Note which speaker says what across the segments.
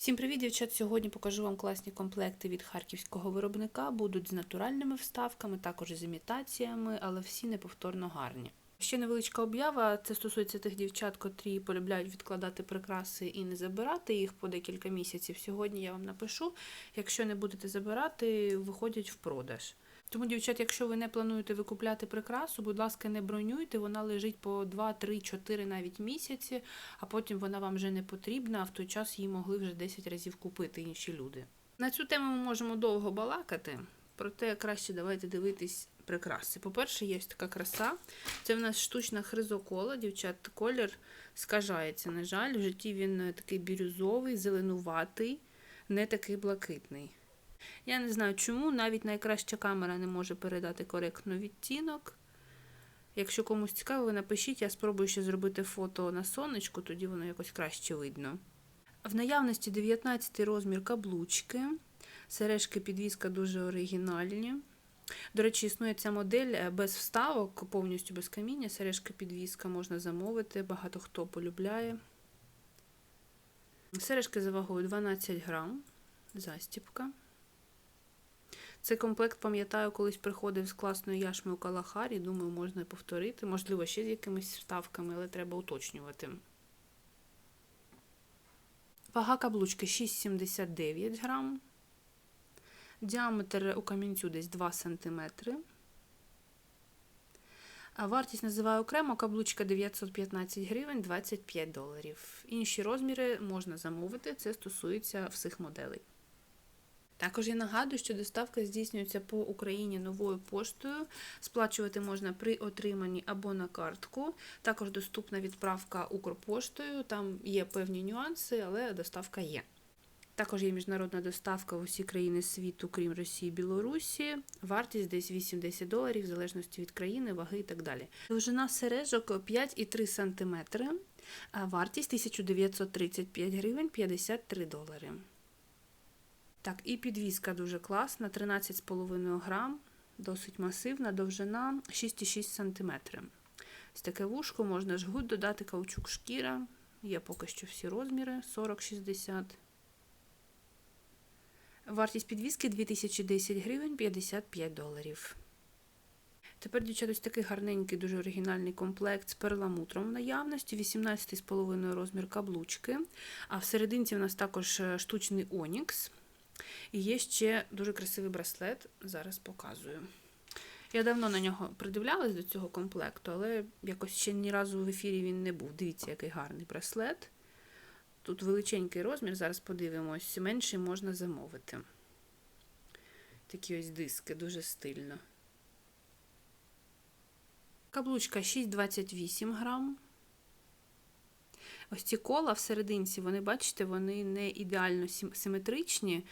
Speaker 1: Всім привіт, дівчат! Сьогодні покажу вам класні комплекти від харківського виробника. Будуть з натуральними вставками, також з імітаціями, але всі неповторно гарні. Ще невеличка об'ява. Це стосується тих дівчат, котрі полюбляють відкладати прикраси і не забирати їх по декілька місяців. Сьогодні я вам напишу. Якщо не будете забирати, виходять в продаж. Тому, дівчат, якщо ви не плануєте викупляти прикрасу, будь ласка, не бронюйте, вона лежить по 2, 3, 4 навіть місяці, а потім вона вам вже не потрібна, а в той час її могли вже 10 разів купити інші люди. На цю тему ми можемо довго балакати, проте краще давайте дивитись прикраси. По-перше, є така краса. Це в нас штучна хризокола, дівчат, колір скажається, на жаль, в житті він е, такий бірюзовий, зеленуватий, не такий блакитний. Я не знаю чому, навіть найкраща камера не може передати коректно відтінок. Якщо комусь цікаво, ви напишіть, я спробую ще зробити фото на сонечку, тоді воно якось краще видно. В наявності 19 розмір каблучки, сережки підвіска дуже оригінальні. До речі, існує ця модель е, без вставок, повністю без каміння. Сережка підвіска можна замовити, багато хто полюбляє. Сережки за вагою 12 грам, застіпка. Цей комплект, пам'ятаю, колись приходив з класною яшмою Калахарі. Думаю, можна повторити. Можливо, ще з якимись вставками, але треба уточнювати. Вага каблучки 6,79 грам. Діаметр у камінцю десь 2 см. Вартість називаю окремо каблучка 915 гривень 25 доларів. Інші розміри можна замовити, це стосується всіх моделей. Також я нагадую, що доставка здійснюється по Україні новою поштою. Сплачувати можна при отриманні або на картку. Також доступна відправка Укрпоштою. Там є певні нюанси, але доставка є. Також є міжнародна доставка в усі країни світу, крім Росії і Білорусі. Вартість десь 8-10 доларів, в залежності від країни, ваги і так далі. Довжина сережок 5,3 см, а вартість 1935 гривень 53 долари. Так, і підвіска дуже класна, 13,5 грам, досить масивна, довжина 6,6 см. Ось таке вушко, можна жгут додати, каучук шкіра. Є поки що всі розміри 40-60. Вартість підвіски 2010 гривень 55 доларів. Тепер, дівчата, ось такий гарненький, дуже оригінальний комплект з перламутром в наявності, 18,5 розмір каблучки. А в серединці у нас також штучний онікс. І є ще дуже красивий браслет, зараз показую. Я давно на нього придивлялась до цього комплекту, але якось ще ні разу в ефірі він не був. Дивіться, який гарний браслет. Тут величенький розмір, зараз подивимось, менший можна замовити. Такі ось диски, дуже стильно. Каблучка 6,28 грам. Ось ці кола всерединці, вони, бачите, вони не ідеально симетричні.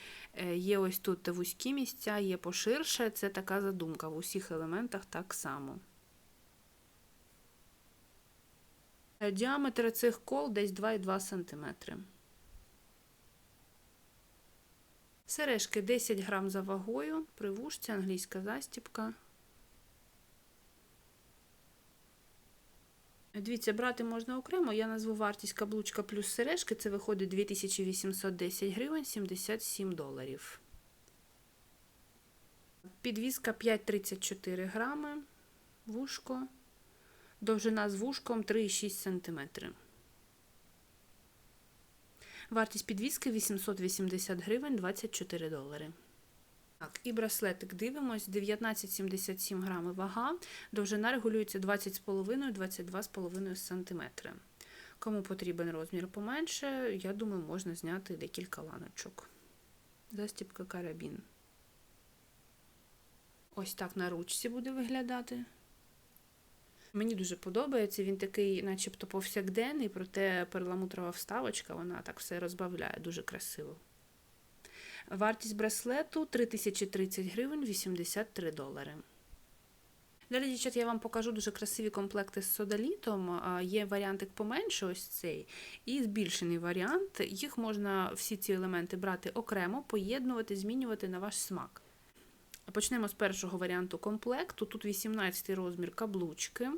Speaker 1: Є ось тут вузькі місця, є поширше. Це така задумка в усіх елементах так само. Діаметр цих кол десь 2,2 см. Сережки 10 грам за вагою, при вушці, англійська застіпка. Дивіться, брати можна окремо. Я назву вартість каблучка плюс сережки. Це виходить 2810 гривень 77 доларів. Підвізка 5,34 грами. Вушко. Довжина з вушком 3,6 см. Вартість підвіски 880 гривень 24 долари. Так, і браслетик дивимось, 19,77 грами вага, довжина регулюється 20,5-22,5 см. Кому потрібен розмір поменше, я думаю, можна зняти декілька ланочок. Застіпка карабін. Ось так на ручці буде виглядати. Мені дуже подобається, він такий, начебто, повсякденний, проте перламутрова вставочка, вона так все розбавляє, дуже красиво. Вартість браслету 3030 гривень 83 долари. Далі, дівчат, я вам покажу дуже красиві комплекти з содалітом. Є варіантик поменше, ось цей, і збільшений варіант. Їх можна всі ці елементи брати окремо, поєднувати, змінювати на ваш смак. Почнемо з першого варіанту комплекту. Тут 18 розмір каблучки.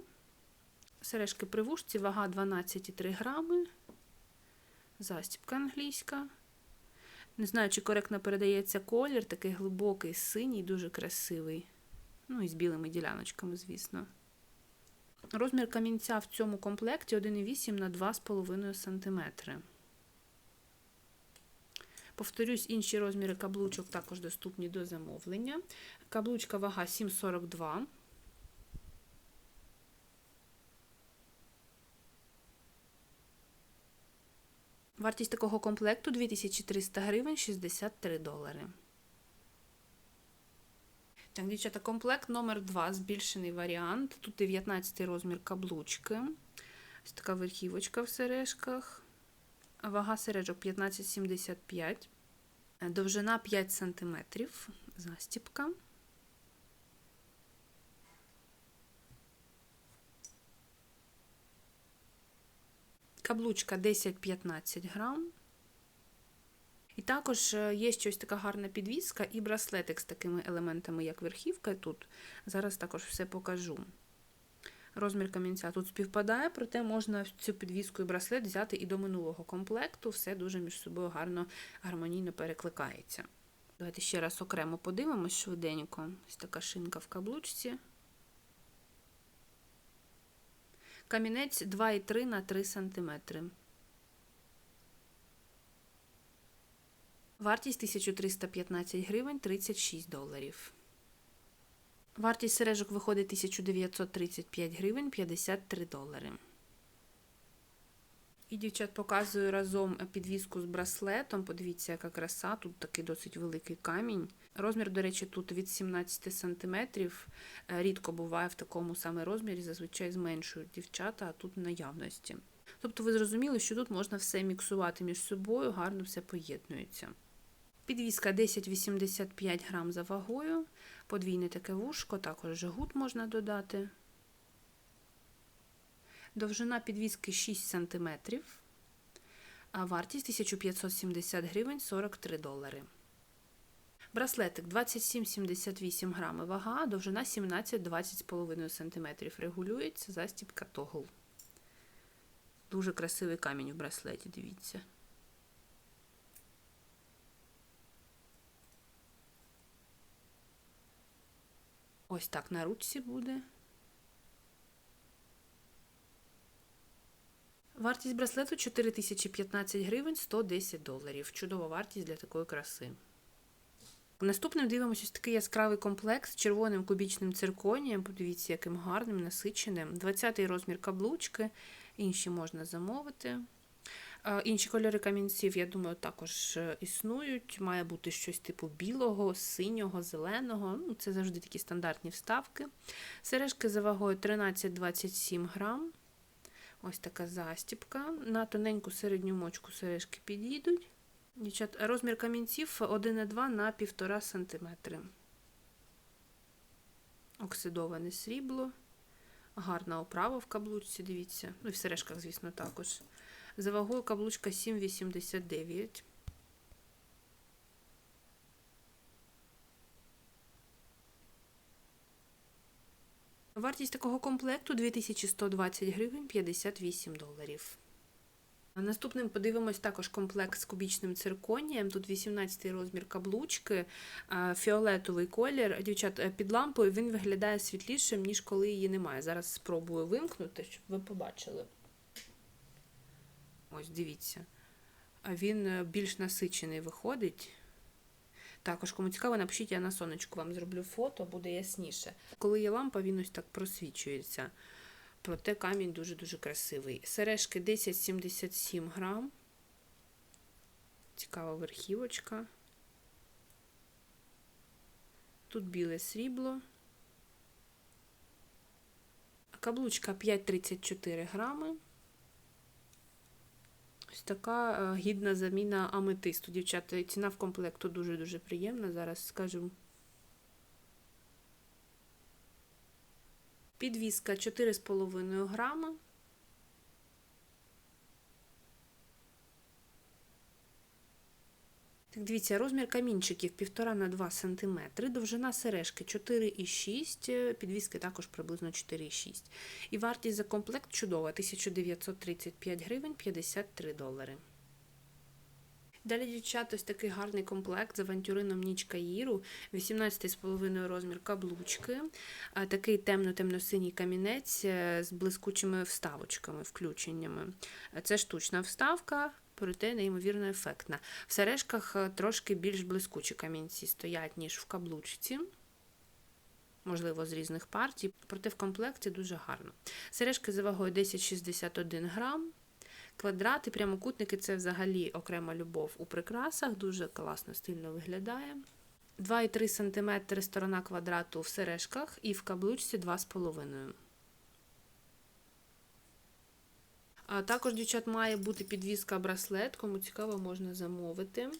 Speaker 1: Сережки при вушці, вага 12,3 грами. Застібка англійська. Не знаю, чи коректно передається колір, такий глибокий, синій, дуже красивий. Ну і з білими діляночками, звісно. Розмір камінця в цьому комплекті 1,8 на 2,5 см. Повторюсь, інші розміри каблучок також доступні до замовлення. Каблучка вага 7,42. Вартість такого комплекту 2300 гривень 63 долари. Так, дівчата, комплект номер 2 збільшений варіант. Тут 19 розмір каблучки. Ось така верхівочка в сережках. Вага сережок 15,75. Довжина 5 см. Застіпка. Каблучка 10-15 грам. І також е, є щось така гарна підвіска і браслетик з такими елементами, як верхівка тут. Зараз також все покажу. Розмір камінця тут співпадає, проте можна цю підвіску і браслет взяти і до минулого комплекту. Все дуже між собою гарно, гармонійно перекликається. Давайте ще раз окремо подивимось швиденько. Ось така шинка в каблучці. Камінець 2,3 на 3 см. Вартість 1315 гривень 36 доларів. Вартість сережок виходить 1935 гривень 53 долари. І, дівчат, показую разом підвіску з браслетом. Подивіться, яка краса. Тут такий досить великий камінь. Розмір, до речі, тут від 17 см. Рідко буває в такому саме розмірі, зазвичай зменшують дівчата, а тут наявності. Тобто, ви зрозуміли, що тут можна все міксувати між собою, гарно все поєднується. Підвіска 10,85 грам за вагою, подвійне таке вушко, також жгут можна додати. Довжина підвіски 6 см, а вартість 1570 гривень 43 долари. Браслетик 27,78 грами вага, довжина 17-20,5 см. Регулюється застібка тогл. Дуже красивий камінь в браслеті, дивіться. Ось так на ручці буде. Вартість браслету 4015 гривень 110 доларів. Чудова вартість для такої краси. Наступним дивимося такий яскравий комплекс з червоним кубічним цирконієм. Подивіться, яким гарним, насиченим. 20-й розмір каблучки, інші можна замовити. Інші кольори камінців, я думаю, також е, існують. Має бути щось типу білого, синього, зеленого. Ну, Це завжди такі стандартні вставки. Сережки за вагою 13-27 грам. Ось така застіпка. На тоненьку середню мочку сережки підійдуть. Розмір камінців 1,2 на 1,5 см. Оксидоване срібло. Гарна оправа в каблучці, дивіться. Ну і в сережках, звісно, також. За вагою каблучка 7,89. Вартість такого комплекту 2120 гривень 58 доларів. Наступним подивимось також комплекс з кубічним цирконієм. Тут 18 розмір каблучки, фіолетовий колір. Дівчат, під лампою він виглядає світлішим, ніж коли її немає. Зараз спробую вимкнути, щоб ви побачили. Ось, дивіться. Він е, більш насичений виходить. Також, кому цікаво, напишіть, я на сонечку вам зроблю фото, буде ясніше. Коли є лампа, він ось так просвічується. Проте камінь дуже-дуже красивий. Сережки 10,77 грам. Цікава верхівочка. Тут біле срібло. Каблучка 5,34 грами. Ось така е, гідна заміна аметисту. Дівчата, ціна в комплекту дуже-дуже приємна. Зараз скажу. Підвіска 4,5 грама. Так, дивіться, розмір камінчиків 1,5 на 2 см, довжина сережки 4,6, підвіски також приблизно 4,6. І вартість за комплект чудова 1935 гривень 53 долари. Далі, дівчат, ось такий гарний комплект з авантюрином Ніч Каїру, 18,5 розмір каблучки, такий темно-темно-синій камінець е, з блискучими вставочками, включеннями. Е, Це штучна вставка, проте неймовірно ефектна. В сережках е, трошки більш блискучі камінці стоять, ніж в каблучці. Можливо, з різних партій, проте в комплекті дуже гарно. Сережки за вагою 10,61 грам. Квадрати, прямокутники це взагалі окрема любов у прикрасах, дуже класно, стильно виглядає. 2,3 см сторона квадрату в сережках і в каблучці 2,5 А також, дівчат, має бути підвіска браслет, кому цікаво, можна замовити.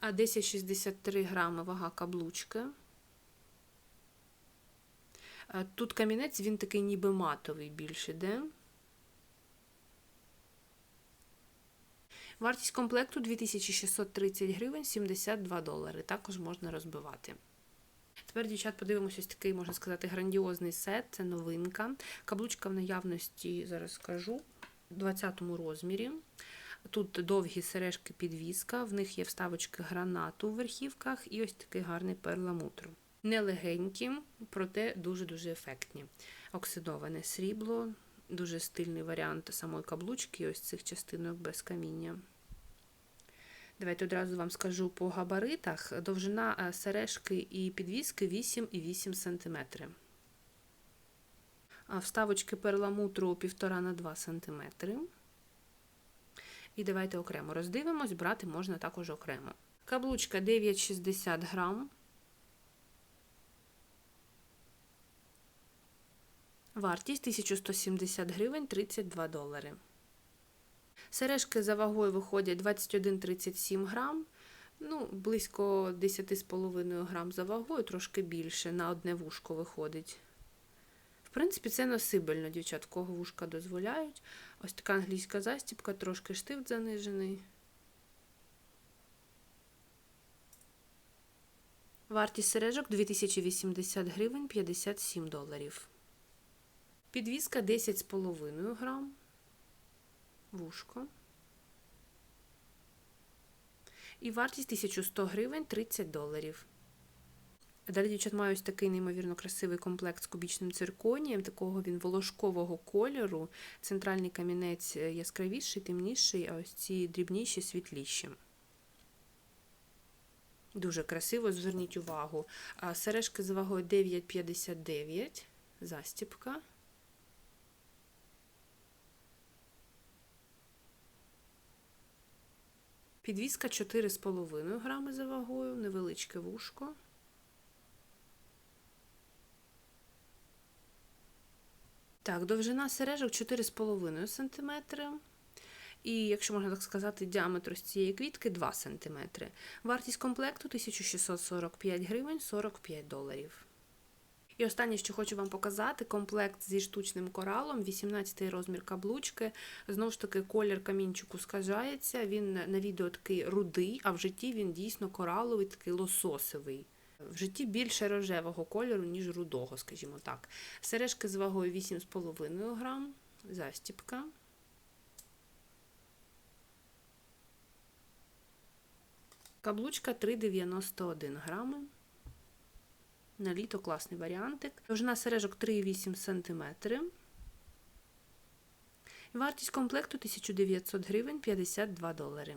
Speaker 1: А 10,63 грами вага каблучки. Тут камінець, він такий ніби матовий більше іде. Вартість комплекту 2630 гривень 72 долари. Також можна розбивати. Тепер, дівчат, подивимося ось такий, можна сказати, грандіозний сет. Це новинка. Каблучка в наявності, зараз скажу, 20 розмірі. Тут довгі сережки підвіска, в них є вставочки гранату в верхівках і ось такий гарний перламутр. Нелегенькі, проте дуже-дуже ефектні. Оксидоване срібло, дуже стильний варіант самої каблучки, ось цих частинок без каміння. Давайте одразу вам скажу по габаритах. Довжина сережки і підвіски 8,8 см. Вставочки перламутру 1,5 на 2 см. І давайте окремо роздивимось, брати можна також окремо. Каблучка 9,60 грам. Вартість 1170 гривень 32 долари. Сережки за вагою виходять 21,37 грам, ну, близько 10,5 грам за вагою, трошки більше, на одне вушко виходить. В принципі, це носибельно, дівчат, кого вушка дозволяють. Ось така англійська застібка, трошки штифт занижений. Вартість сережок 2080 гривень 57 доларів. Підвіска 10,5 грам. Вушко. І вартість 1100 гривень 30 доларів. Далі, дівчат, маю такий неймовірно красивий комплект з кубічним цирконієм, такого він волошкового кольору. Центральний камінець яскравіший, темніший, а ось ці дрібніші, світліші. Дуже красиво, зверніть увагу. Сережки з вагою 9,59, застіпка. Підвіска 4,5 грами за вагою, невеличке вушко. Так, довжина сережок 4,5 см. І, якщо можна так сказати, діаметр з цієї квітки 2 см. Вартість комплекту 1645 гривень 45 доларів. І останнє, що хочу вам показати, комплект зі штучним коралом, 18 розмір каблучки. Знову ж таки, колір камінчику скажається. Він на відео такий рудий, а в житті він дійсно кораловий, такий лососовий. В житті більше рожевого кольору, ніж рудого, скажімо так. Сережки з вагою 8,5 грам, застіпка. Каблучка 3,91 грами. На літо класний варіантик. Довжина сережок 3,8 см. Вартість комплекту 1900 гривень 52 долари.